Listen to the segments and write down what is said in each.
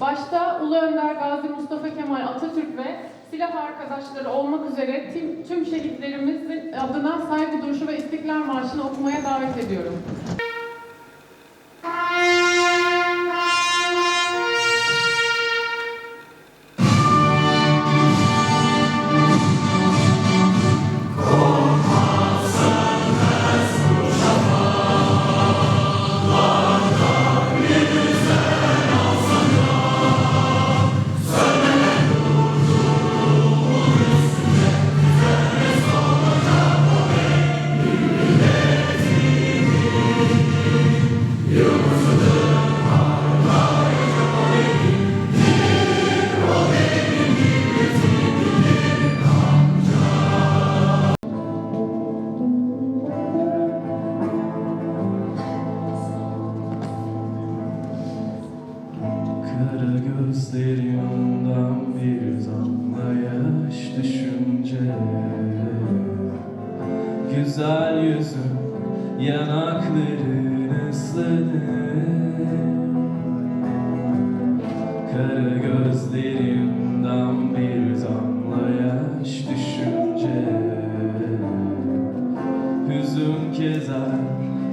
Başta Ulu Önder Gazi Mustafa Kemal Atatürk ve silah arkadaşları olmak üzere tüm, tüm şehitlerimiz adına saygı duruşu ve istiklal marşını okumaya davet ediyorum.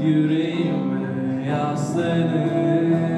yüreğime yaslanır.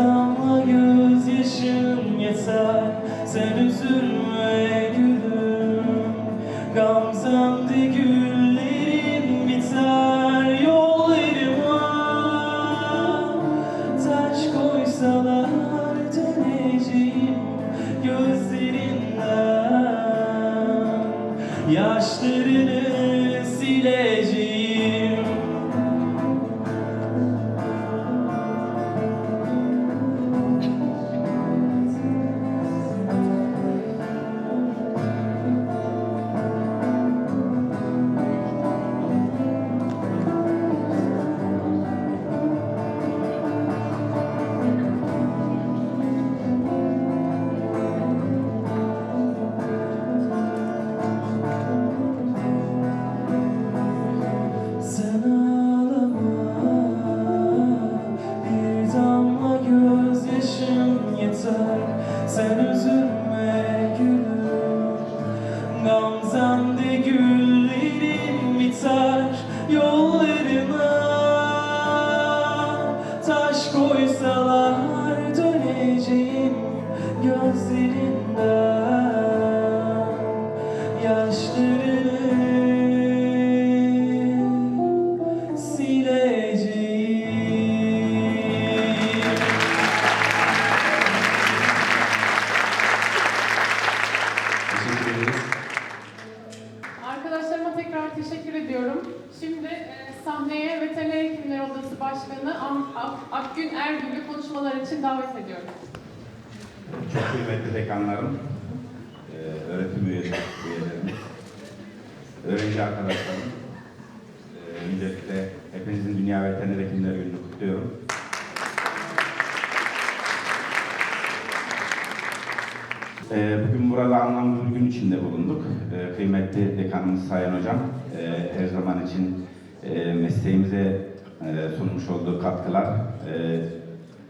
damla gözyaşım yeter. Sen üzülme. değerli dekanımız Sayın Hocam e, her zaman için e, mesleğimize e, sunmuş olduğu katkılar e,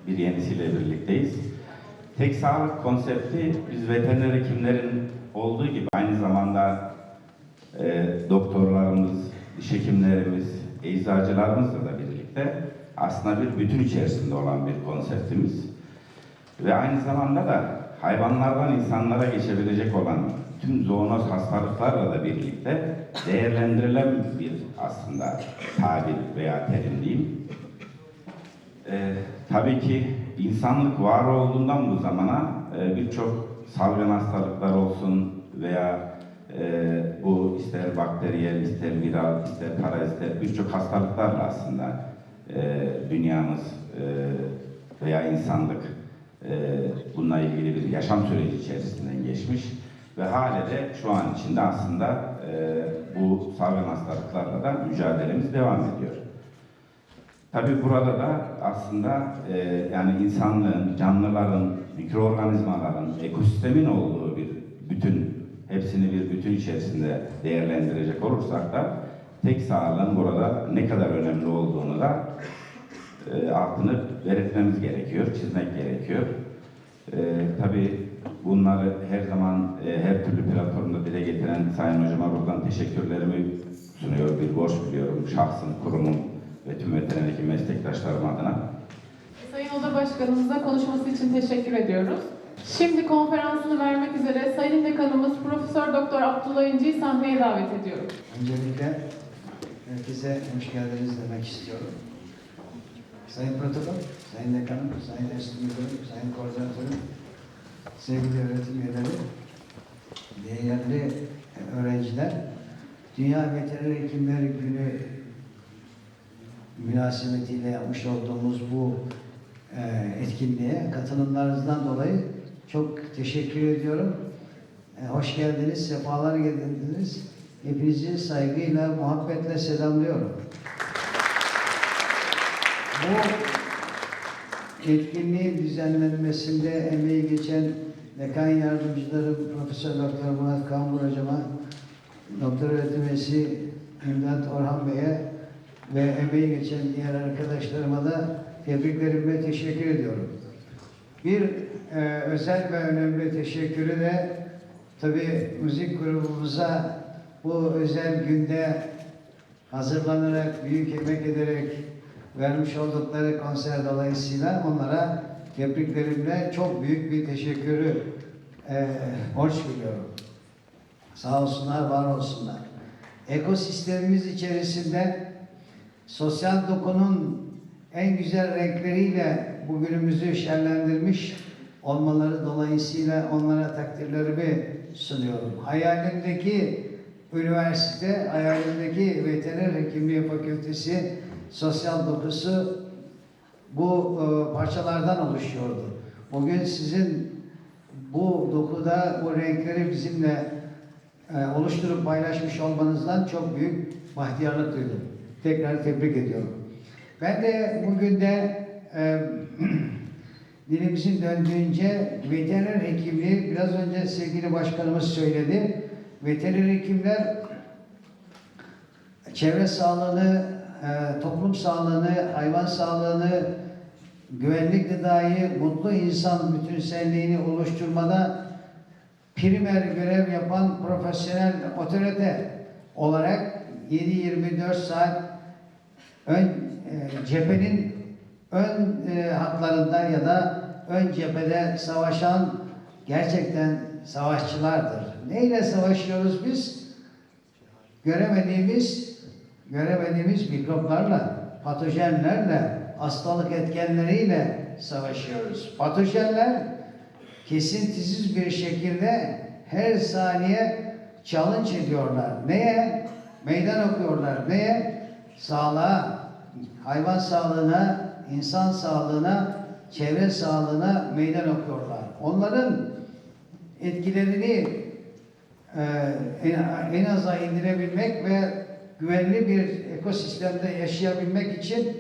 bir yenisiyle birlikteyiz. Tek sağlık konsepti biz veteriner hekimlerin olduğu gibi aynı zamanda e, doktorlarımız, diş hekimlerimiz, eczacılarımızla da birlikte aslında bir bütün içerisinde olan bir konseptimiz. Ve aynı zamanda da hayvanlardan insanlara geçebilecek olan tüm zoonoz hastalıklarla da birlikte değerlendirilen bir aslında tabir veya terim diyeyim. Ee, tabii ki insanlık var olduğundan bu zamana e, birçok salgın hastalıklar olsun veya e, bu ister bakteriyel, ister viral, ister paraziter birçok hastalıklarla aslında e, dünyamız e, veya insanlık e, bununla ilgili bir yaşam süreci içerisinden geçmiş ve hale de şu an içinde aslında e, bu salgın hastalıklarla da mücadelemiz devam ediyor. Tabii burada da aslında e, yani insanlığın, canlıların, mikroorganizmaların, ekosistemin olduğu bir bütün, hepsini bir bütün içerisinde değerlendirecek olursak da tek sağlığın burada ne kadar önemli olduğunu da e, altını belirtmemiz gerekiyor, çizmek gerekiyor. E, tabii bunları her zaman e, her türlü platformda dile getiren Sayın Hocama buradan teşekkürlerimi sunuyor, bir borç biliyorum şahsım, kurumum ve tüm veteriner hekim meslektaşlarım adına. Sayın Oda Başkanımıza konuşması için teşekkür ediyoruz. Şimdi konferansını vermek üzere Sayın Dekanımız Profesör Doktor Abdullah İnci'yi sahneye davet ediyorum. Öncelikle herkese hoş geldiniz demek istiyorum. Sayın Protokol, Sayın Dekanım, Sayın Enstitü Müdürüm, Sayın Koordinatörüm, sevgili öğretim üyeleri, değerli öğrenciler, Dünya Veteriner Hekimleri Günü münasebetiyle yapmış olduğumuz bu e, etkinliğe katılımlarınızdan dolayı çok teşekkür ediyorum. E, hoş geldiniz, sefalar getirdiniz. Hepinizi saygıyla, muhabbetle selamlıyorum. Bu etkinliğin düzenlenmesinde emeği geçen dekan yardımcılarım Profesör Doktor Murat Kambur Hocama, Doktor öğretim üyesi İmdat Orhan Bey'e ve emeği geçen diğer arkadaşlarıma da tebriklerimi ve teşekkür ediyorum. Bir e, özel ve önemli teşekkürü de tabii müzik grubumuza bu özel günde hazırlanarak, büyük emek ederek vermiş oldukları konser dolayısıyla onlara tebriklerimle çok büyük bir teşekkürü e, borç biliyorum. Sağ olsunlar, var olsunlar. Ekosistemimiz içerisinde sosyal dokunun en güzel renkleriyle bugünümüzü şenlendirmiş olmaları dolayısıyla onlara takdirlerimi sunuyorum. Hayalimdeki üniversite, hayalimdeki veteriner hekimliği fakültesi sosyal dokusu bu e, parçalardan oluşuyordu. Bugün sizin bu dokuda bu renkleri bizimle e, oluşturup paylaşmış olmanızdan çok büyük bahtiyarlık duydum. Tekrar tebrik ediyorum. Ben de bugün de e, dilimizin döndüğünce veteriner hekimliği biraz önce sevgili başkanımız söyledi. Veteriner hekimler çevre sağlığını, e, toplum sağlığını, hayvan sağlığını, güvenlik gıdayı, mutlu insan bütünselliğini oluşturmada primer görev yapan profesyonel otorite olarak 7-24 saat ön e, cephenin ön e, hatlarında ya da ön cephede savaşan gerçekten savaşçılardır. Neyle savaşıyoruz biz? Göremediğimiz göremediğimiz mikroplarla, patojenlerle, hastalık etkenleriyle savaşıyoruz. Patojenler kesintisiz bir şekilde her saniye challenge ediyorlar. Neye? Meydan okuyorlar. Neye? Sağlığa, hayvan sağlığına, insan sağlığına, çevre sağlığına meydan okuyorlar. Onların etkilerini e, en, en aza indirebilmek ve güvenli bir ekosistemde yaşayabilmek için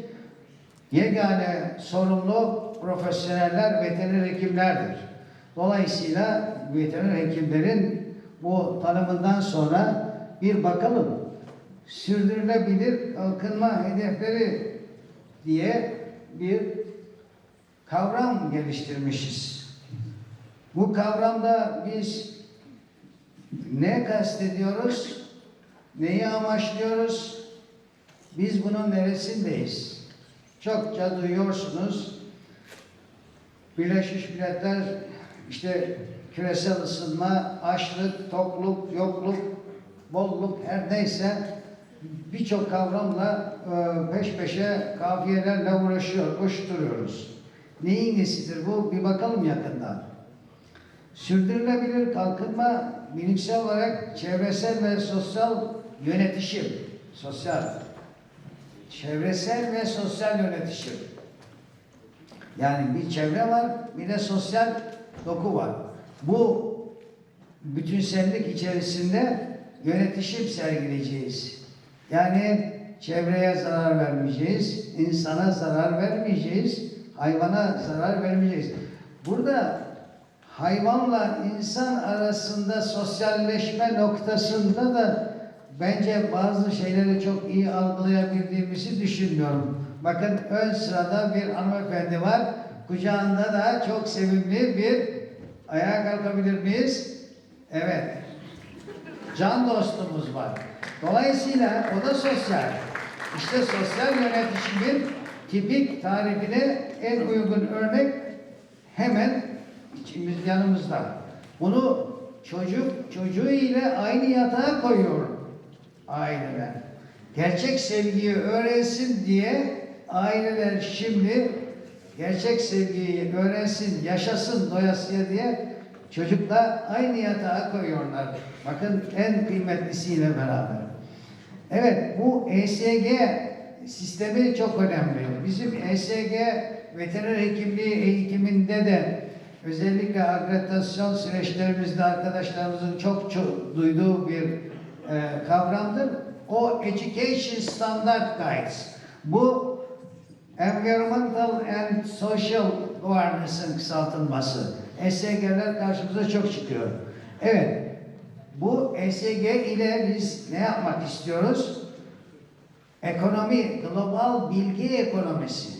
yegane sorumlu profesyoneller veteriner hekimlerdir. Dolayısıyla veteriner hekimlerin bu tanımından sonra bir bakalım sürdürülebilir kalkınma hedefleri diye bir kavram geliştirmişiz. Bu kavramda biz ne kastediyoruz? Neyi amaçlıyoruz? Biz bunun neresindeyiz? Çokça duyuyorsunuz. Birleşmiş Milletler işte küresel ısınma, açlık, tokluk, yokluk, bolluk her neyse birçok kavramla e, peş peşe kafiyelerle uğraşıyor, koşturuyoruz. Neyin nesidir bu? Bir bakalım yakından. Sürdürülebilir kalkınma bilimsel olarak çevresel ve sosyal yönetişim. Sosyal. Çevresel ve sosyal yönetişim. Yani bir çevre var, bir de sosyal doku var. Bu bütünsellik içerisinde yönetişim sergileyeceğiz. Yani çevreye zarar vermeyeceğiz, insana zarar vermeyeceğiz, hayvana zarar vermeyeceğiz. Burada hayvanla insan arasında sosyalleşme noktasında da bence bazı şeyleri çok iyi algılayabildiğimizi düşünmüyorum. Bakın ön sırada bir hanımefendi var. Kucağında da çok sevimli bir ayağa kalkabilir miyiz? Evet. Can dostumuz var. Dolayısıyla o da sosyal. İşte sosyal yönetişimin tipik tarifine en uygun örnek hemen içimiz yanımızda. Bunu çocuk çocuğu ile aynı yatağa koyuyor aileler. Gerçek sevgiyi öğrensin diye aileler şimdi gerçek sevgiyi öğrensin, yaşasın doyasıya diye çocukla aynı yatağa koyuyorlar. Bakın en kıymetlisiyle beraber. Evet bu ESG sistemi çok önemli. Bizim ESG veteriner hekimliği eğitiminde de özellikle akreditasyon süreçlerimizde arkadaşlarımızın çok, çok duyduğu bir e, kavramdır. O Education Standard Guides. Bu Environmental and Social Governance'ın kısaltılması. ESG'ler karşımıza çok çıkıyor. Evet, bu ESG ile biz ne yapmak istiyoruz? Ekonomi, global bilgi ekonomisi.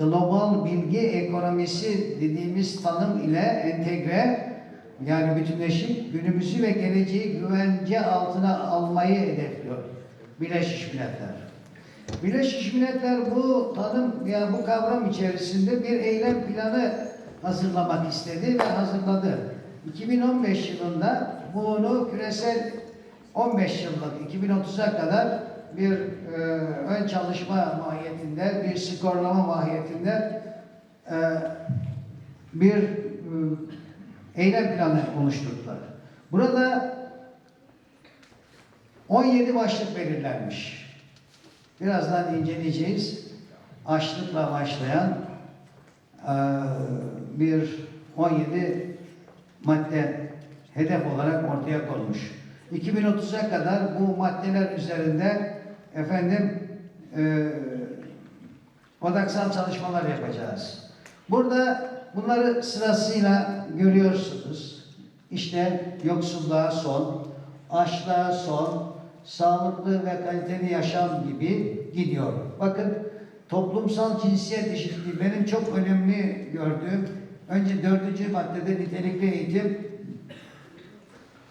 Global bilgi ekonomisi dediğimiz tanım ile entegre yani bütünleşip günümüzü ve geleceği güvence altına almayı hedefliyor Birleşmiş Milletler. Birleşmiş Milletler bu tanım ya bu kavram içerisinde bir eylem planı hazırlamak istedi ve hazırladı. 2015 yılında bunu küresel 15 yıllık 2030'a kadar bir e, ön çalışma mahiyetinde, bir skorlama mahiyetinde e, bir e, eylem planı oluşturdular. Burada 17 başlık belirlenmiş. Birazdan inceleyeceğiz. Açlıkla başlayan e, bir 17 madde hedef olarak ortaya konmuş. 2030'a kadar bu maddeler üzerinde efendim e, odaksal çalışmalar yapacağız. Burada bunları sırasıyla görüyorsunuz. İşte yoksulluğa son, açlığa son, sağlıklı ve kaliteli yaşam gibi gidiyor. Bakın toplumsal cinsiyet eşitliği benim çok önemli gördüğüm önce dördüncü maddede nitelikli eğitim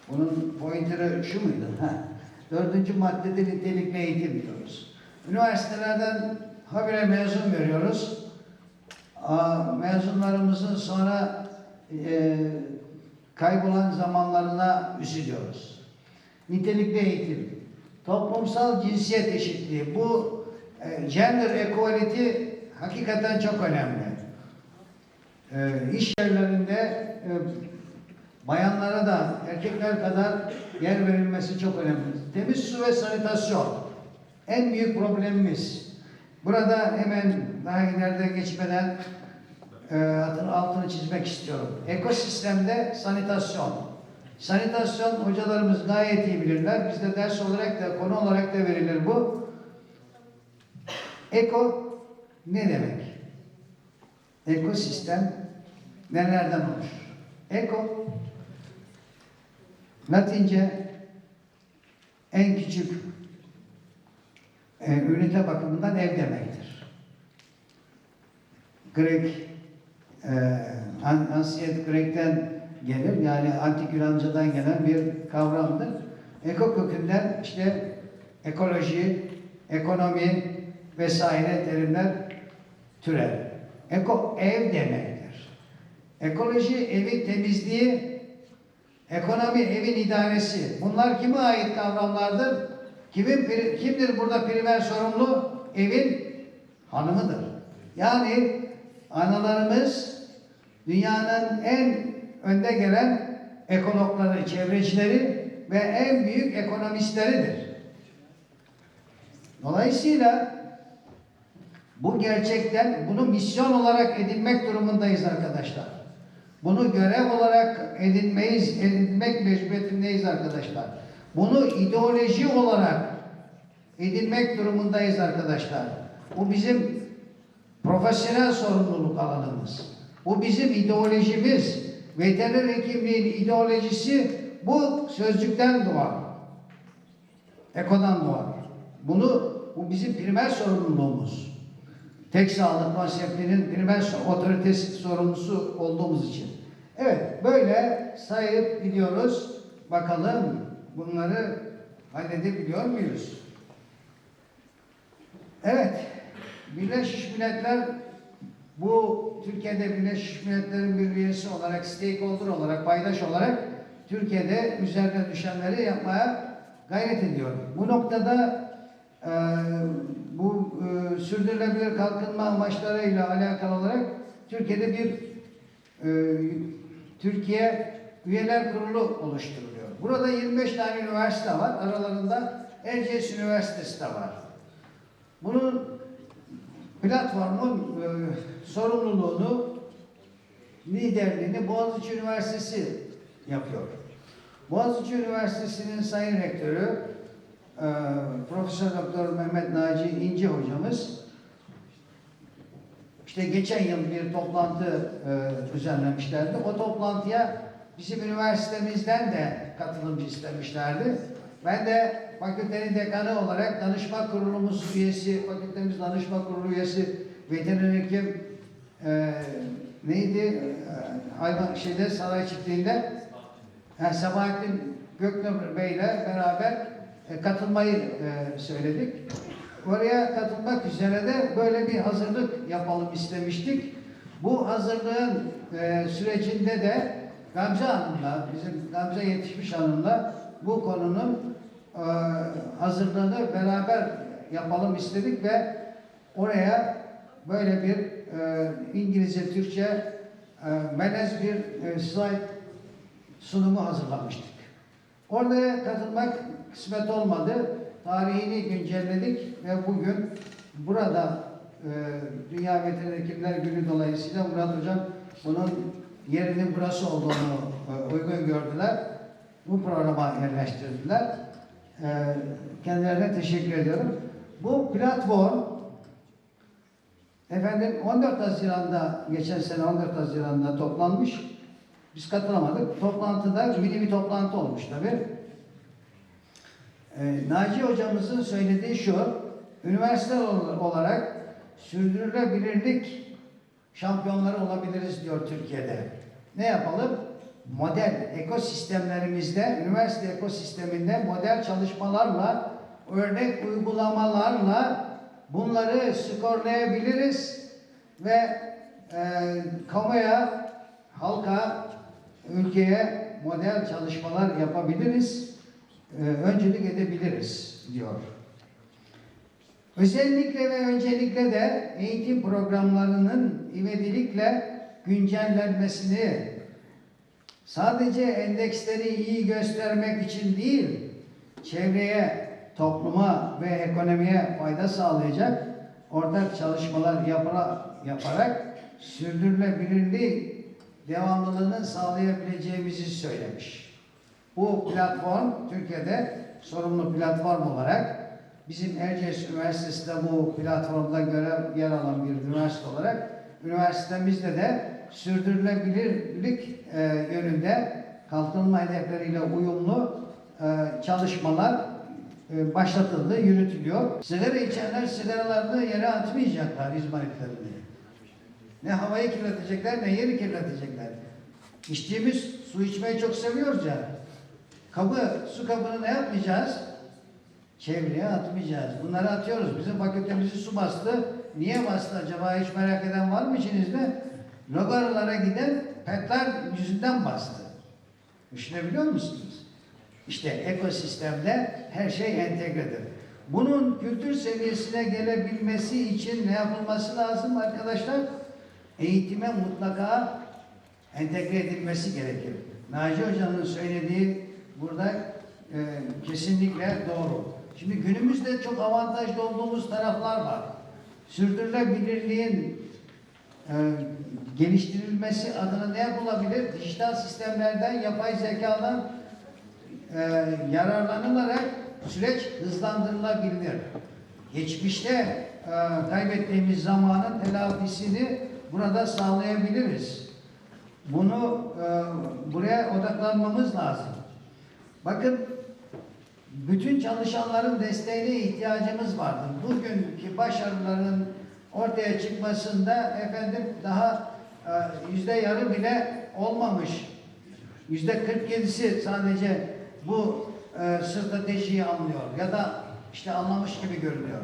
bunun pointerı şu muydu? Ha. Dördüncü maddede nitelikli eğitim diyoruz. Üniversitelerden habire mezun veriyoruz. Mezunlarımızın sonra e, kaybolan zamanlarına üzülüyoruz. Nitelikli eğitim, toplumsal cinsiyet eşitliği, bu e, gender equality hakikaten çok önemli. E, yerlerinde e, bayanlara da erkekler kadar yer verilmesi çok önemli. Temiz su ve sanitasyon en büyük problemimiz. Burada hemen daha ileride geçmeden e, altını, altını çizmek istiyorum. Ekosistemde sanitasyon. Sanitasyon hocalarımız gayet iyi bilirler. Bizde ders olarak da konu olarak da verilir bu. Eko ne demek? Ekosistem nelerden oluşur? Eko Latince en küçük e, ünite bakımından ev demektir. Grek, e, An- Ansiyet Grek'ten gelir. Yani Antik Yunanca'dan gelen bir kavramdır. Eko kökünden işte ekoloji, ekonomi vesaire terimler türer. Eko ev demektir. Ekoloji evin temizliği, ekonomi evin idaresi. Bunlar kime ait kavramlardır? Kimin kimdir burada primer sorumlu? Evin hanımıdır. Yani analarımız dünyanın en önde gelen ekologları, çevrecileri ve en büyük ekonomistleridir. Dolayısıyla bu gerçekten bunu misyon olarak edinmek durumundayız arkadaşlar. Bunu görev olarak edinmeyiz, edinmek mecburiyetindeyiz arkadaşlar. Bunu ideoloji olarak edinmek durumundayız arkadaşlar. Bu bizim profesyonel sorumluluk alanımız. Bu bizim ideolojimiz. Veteriner hekimliğin ideolojisi bu sözcükten doğar. Ekodan doğar. Bunu bu bizim primer sorumluluğumuz. Tek sağlık konseptinin primer so- otoritesi sorumlusu olduğumuz için. Evet, böyle sayıp gidiyoruz. Bakalım bunları halledebiliyor muyuz? Evet, Birleşmiş Milletler bu Türkiye'de Birleşmiş Milletler'in bir üyesi olarak, stakeholder olarak, paydaş olarak Türkiye'de üzerine düşenleri yapmaya gayret ediyor. Bu noktada bu e, sürdürülebilir kalkınma amaçlarıyla alakalı olarak Türkiye'de bir e, Türkiye Üyeler Kurulu oluşturuluyor. Burada 25 tane üniversite var. Aralarında Erciyes Üniversitesi de var. Bunun platformun e, sorumluluğunu, liderliğini Boğaziçi Üniversitesi yapıyor. Boğaziçi Üniversitesi'nin sayın rektörü e, Profesör Doktor Mehmet Naci İnce hocamız işte geçen yıl bir toplantı e, düzenlemişlerdi. O toplantıya bizim üniversitemizden de katılımcı istemişlerdi. Ben de fakültenin dekanı olarak danışma kurulumuz üyesi, fakültemiz danışma kurulu üyesi veteriner hekim e, neydi? E, hayvan şeyde saray çiftliğinde yani Sabahattin Göknur Bey ile beraber e, katılmayı e, söyledik. Oraya katılmak üzere de böyle bir hazırlık yapalım istemiştik. Bu hazırlığın e, sürecinde de Gamze Hanım'la, bizim Gamze Yetişmiş Hanım'la bu konunun e, hazırlığını beraber yapalım istedik ve oraya böyle bir e, İngilizce, Türkçe e, melez bir e, slide sunumu hazırlamıştık. Orada katılmak kısmet olmadı. Tarihini güncelledik ve bugün burada e, Dünya Veteriner Hekimler Günü dolayısıyla Murat Hocam bunun yerinin burası olduğunu e, uygun gördüler. Bu programa yerleştirdiler. E, kendilerine teşekkür ediyorum. Bu platform efendim 14 Haziran'da geçen sene 14 Haziran'da toplanmış. Biz katılamadık. Toplantıda mini bir toplantı olmuş tabii. Ee, Naci hocamızın söylediği şu, üniversite ol- olarak sürdürülebilirlik şampiyonları olabiliriz diyor Türkiye'de. Ne yapalım? Model ekosistemlerimizde, üniversite ekosisteminde model çalışmalarla, örnek uygulamalarla bunları skorlayabiliriz ve e, kamuya, halka, ülkeye model çalışmalar yapabiliriz, e, öncülük edebiliriz diyor. Özellikle ve öncelikle de eğitim programlarının ivedilikle güncellenmesini sadece endeksleri iyi göstermek için değil, çevreye, topluma ve ekonomiye fayda sağlayacak ortak çalışmalar yapara, yaparak sürdürülebilirliği devamlılığını sağlayabileceğimizi söylemiş. Bu platform Türkiye'de sorumlu platform olarak bizim Erciyes Üniversitesi de bu platformda görev yer alan bir üniversite olarak üniversitemizde de sürdürülebilirlik e, yönünde kalkınma hedefleriyle uyumlu e, çalışmalar e, başlatıldı, yürütülüyor. Sigara içenler sigaralarını yere atmayacaklar izmaritlerini. Ne havayı kirletecekler ne yeri kirletecekler. İçtiğimiz su içmeyi çok seviyoruz ya. Kabı, su kabını ne yapmayacağız? Çevreye atmayacağız. Bunları atıyoruz. Bizim fakültemizi su bastı. Niye bastı acaba? Hiç merak eden var mı içinizde? Logarlara giden petler yüzünden bastı. Düşünebiliyor musunuz? İşte ekosistemde her şey entegredir. Bunun kültür seviyesine gelebilmesi için ne yapılması lazım arkadaşlar? Eğitime mutlaka entegre edilmesi gerekir. Naci Hoca'nın söylediği burada e, kesinlikle doğru. Şimdi günümüzde çok avantajlı olduğumuz taraflar var. Sürdürülebilirliğin e, geliştirilmesi adına ne yapılabilir? Dijital sistemlerden, yapay zekadan e, yararlanılarak süreç hızlandırılabilir. Geçmişte e, kaybettiğimiz zamanın telafisini burada sağlayabiliriz. Bunu e, buraya odaklanmamız lazım. Bakın bütün çalışanların desteğine ihtiyacımız vardır. Bugünkü başarıların ortaya çıkmasında efendim daha e, yüzde yarı bile olmamış. Yüzde 47'si sadece bu e, stratejiyi anlıyor ya da işte anlamış gibi görünüyor.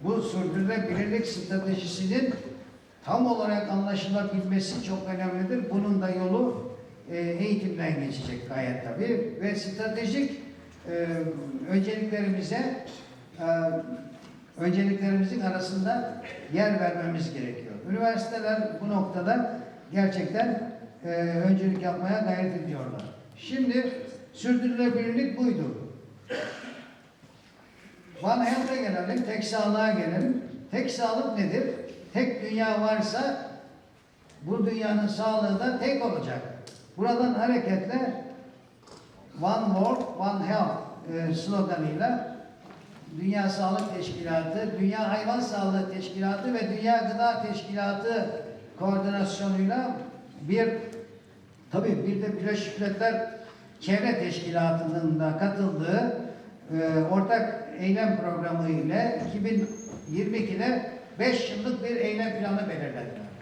Bu sürdürülebilirlik stratejisinin tam olarak anlaşılabilmesi çok önemlidir. Bunun da yolu e, eğitimden geçecek gayet tabii ve stratejik e, önceliklerimize e, önceliklerimizin arasında yer vermemiz gerekiyor. Üniversiteler bu noktada gerçekten e, öncelik yapmaya gayret ediyorlar. Şimdi sürdürülebilirlik buydu. One Health'a gelelim, tek sağlığa gelelim. Tek sağlık nedir? Tek dünya varsa bu dünyanın sağlığı da tek olacak. Buradan hareketle One World, One Health e, sloganıyla Dünya Sağlık Teşkilatı, Dünya Hayvan Sağlığı Teşkilatı ve Dünya Gıda Teşkilatı koordinasyonuyla bir tabii bir de Birleşmiş Milletler Çevre Teşkilatı'nın da katıldığı e, ortak eylem programı ile 2022'de 5 yıllık bir eylem planı belirlediler.